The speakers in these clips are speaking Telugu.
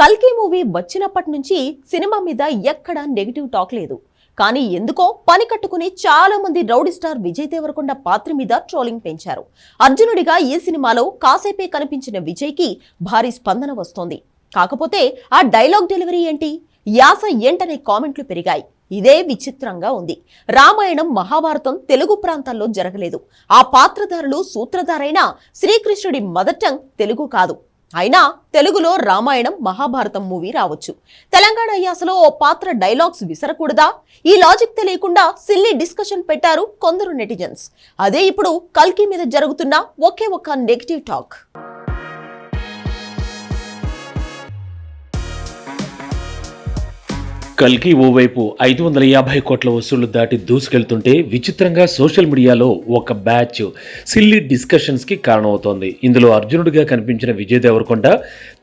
కల్కి మూవీ వచ్చినప్పటి నుంచి సినిమా మీద ఎక్కడా నెగిటివ్ టాక్ లేదు. కానీ ఎందుకో పని కట్టుకుని చాలా మంది రౌడీ స్టార్ విజయ్ దేవరకొండ పాత్ర మీద ట్రోలింగ్ పెంచారు. అర్జునుడిగా ఈ సినిమాలో కాసేపే కనిపించిన విజయ్కి భారీ స్పందన వస్తోంది. కాకపోతే ఆ డైలాగ్ డెలివరీ ఏంటి? యాస ఏంటనే కామెంట్లు పెరిగాయి. ఇదే విచిత్రంగా ఉంది. రామాయణం మహాభారతం తెలుగు ప్రాంతాల్లో జరగలేదు. ఆ పాత్రధారులు సూత్రధారైన శ్రీకృష్ణుడి మదర్ టంగ్ తెలుగు కాదు. అయినా తెలుగులో రామాయణం మహాభారతం మూవీ రావచ్చు. తెలంగాణ యాసలో ఓ పాత్ర డైలాగ్స్ విసరకూడదా? ఈ లాజిక్ తెలియకుండా సిల్లీ డిస్కషన్ పెట్టారు కొందరు నెటిజన్స్ అదే ఇప్పుడు కల్కి మీద జరుగుతున్న ఒకే ఒక్క నెగిటివ్ టాక్ కల్కి ఓవైపు ఐదు వందల యాభై కోట్ల వసూళ్ళు దాటి దూసుకెళ్తుంటే విచిత్రంగా సోషల్ మీడియాలో ఒక బ్యాచ్ సిల్లీ డిస్కషన్స్కి కారణమవుతోంది. ఇందులో అర్జునుడిగా కనిపించిన విజయ్ దేవరకొండ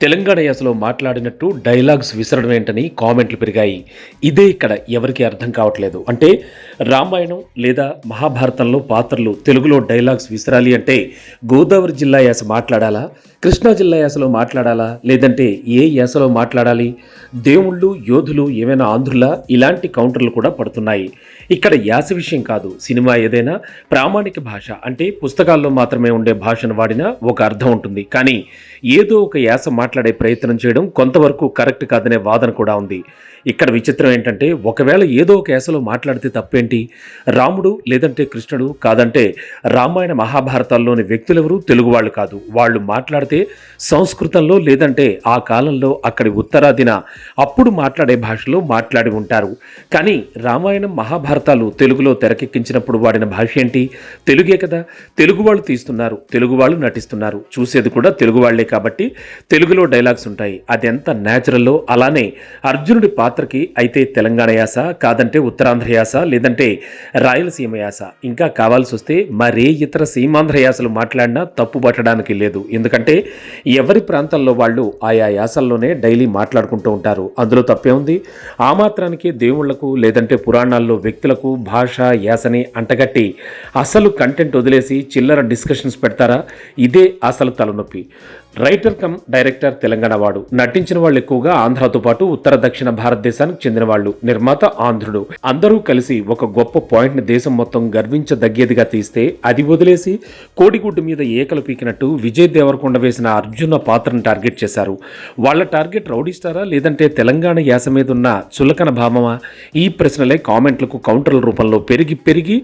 తెలంగాణ యాసలో మాట్లాడినట్టు డైలాగ్స్ విసరడం ఏంటని కామెంట్లు పెరిగాయి. ఇదే ఇక్కడ ఎవరికి అర్థం కావట్లేదు. అంటే రామాయణం లేదా మహాభారతంలో పాత్రలు తెలుగులో డైలాగ్స్ విసరాలి అంటే గోదావరి జిల్లా యాస మాట్లాడాలా? కృష్ణా జిల్లా యాసలో మాట్లాడాలా? లేదంటే ఏ యాసలో మాట్లాడాలి? దేవుళ్ళు యోధులు ఏమైనా ఆంధ్రులా? ఇలాంటి కౌంటర్లు కూడా పడుతున్నాయి. ఇక్కడ యాస విషయం కాదు సినిమా ఏదైనా ప్రామాణిక భాష. అంటే పుస్తకాల్లో మాత్రమే ఉండే భాషను వాడినా ఒక అర్థం ఉంటుంది. కానీ ఏదో ఒక యాస మాట్లాడే ప్రయత్నం చేయడం కొంతవరకు కరెక్ట్ కాదనే వాదన కూడా ఉంది. ఇక్కడ విచిత్రం ఏంటంటే ఒకవేళ ఏదో ఒక యాసలో మాట్లాడితే తప్పేంటి? రాముడు లేదంటే కృష్ణుడు కాదంటే రామాయణ మహాభారతాల్లోని వ్యక్తులెవరూ తెలుగు వాళ్ళు కాదు. వాళ్ళు మాట్లాడితే సంస్కృతంలో లేదంటే ఆ కాలంలో అక్కడి ఉత్తరాదిన అప్పుడు మాట్లాడే భాషలో మాట్లాడి ఉంటారు. కానీ రామాయణం మహాభారత మహాభారతాలు తెలుగులో తెరకెక్కించినప్పుడు వాడిన భాష ఏంటి? తెలుగే కదా. తెలుగు వాళ్ళు తీస్తున్నారు. తెలుగు వాళ్ళు నటిస్తున్నారు. చూసేది కూడా తెలుగు వాళ్ళే కాబట్టి తెలుగులో డైలాగ్స్ ఉంటాయి. అదెంత న్యాచురల్లో? అలానే అర్జునుడి పాత్రకి అయితే తెలంగాణ యాస కాదంటే ఉత్తరాంధ్ర యాస లేదంటే రాయలసీమ యాస. ఇంకా కావాల్సి వస్తే మరే ఇతర సీమాంధ్ర యాసలు మాట్లాడినా తప్పు పట్టడానికి లేదు. ఎందుకంటే ఎవరి ప్రాంతంలో వాళ్ళు ఆయా యాసల్లోనే డైలీ మాట్లాడుకుంటూ ఉంటారు. అందులో తప్పే ఉంది. ఆ మాత్రానికి దేవుళ్ళకు లేదంటే పురాణాల్లో వ్యక్తులకు భాష యాసని అంటగట్టి అసలు కంటెంట్ వదిలేసి చిల్లర డిస్కషన్స్ పెడతారా? ఇదే అసలు తలనొప్పి. రైటర్ కమ్ డైరెక్టర్ తెలంగాణ వాడు. నటించిన వాళ్ళు ఎక్కువగా ఆంధ్రాతో పాటు ఉత్తర దక్షిణ భారతదేశానికి చెందిన వాళ్ళు. నిర్మాత ఆంధ్రుడు. అందరూ కలిసి ఒక గొప్ప పాయింట్ని దేశం మొత్తం గర్వించదగ్గేదిగా తీస్తే అది వదిలేసి కోడిగుడ్డు మీద ఏకలు పీకినట్టు విజయ్ దేవరకొండ వేసిన అర్జున పాత్రను టార్గెట్ చేశారు. వాళ్ళ టార్గెట్ రౌడీ స్టారా లేదంటే తెలంగాణ యాస మీద ఉన్న చులకన భావమా ఈ ప్రశ్నలే కామెంట్లకు కౌంటర్ల రూపంలో పెరిగి పెరిగి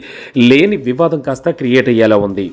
లేని వివాదం కాస్త క్రియేట్ అయ్యేలా ఉంది.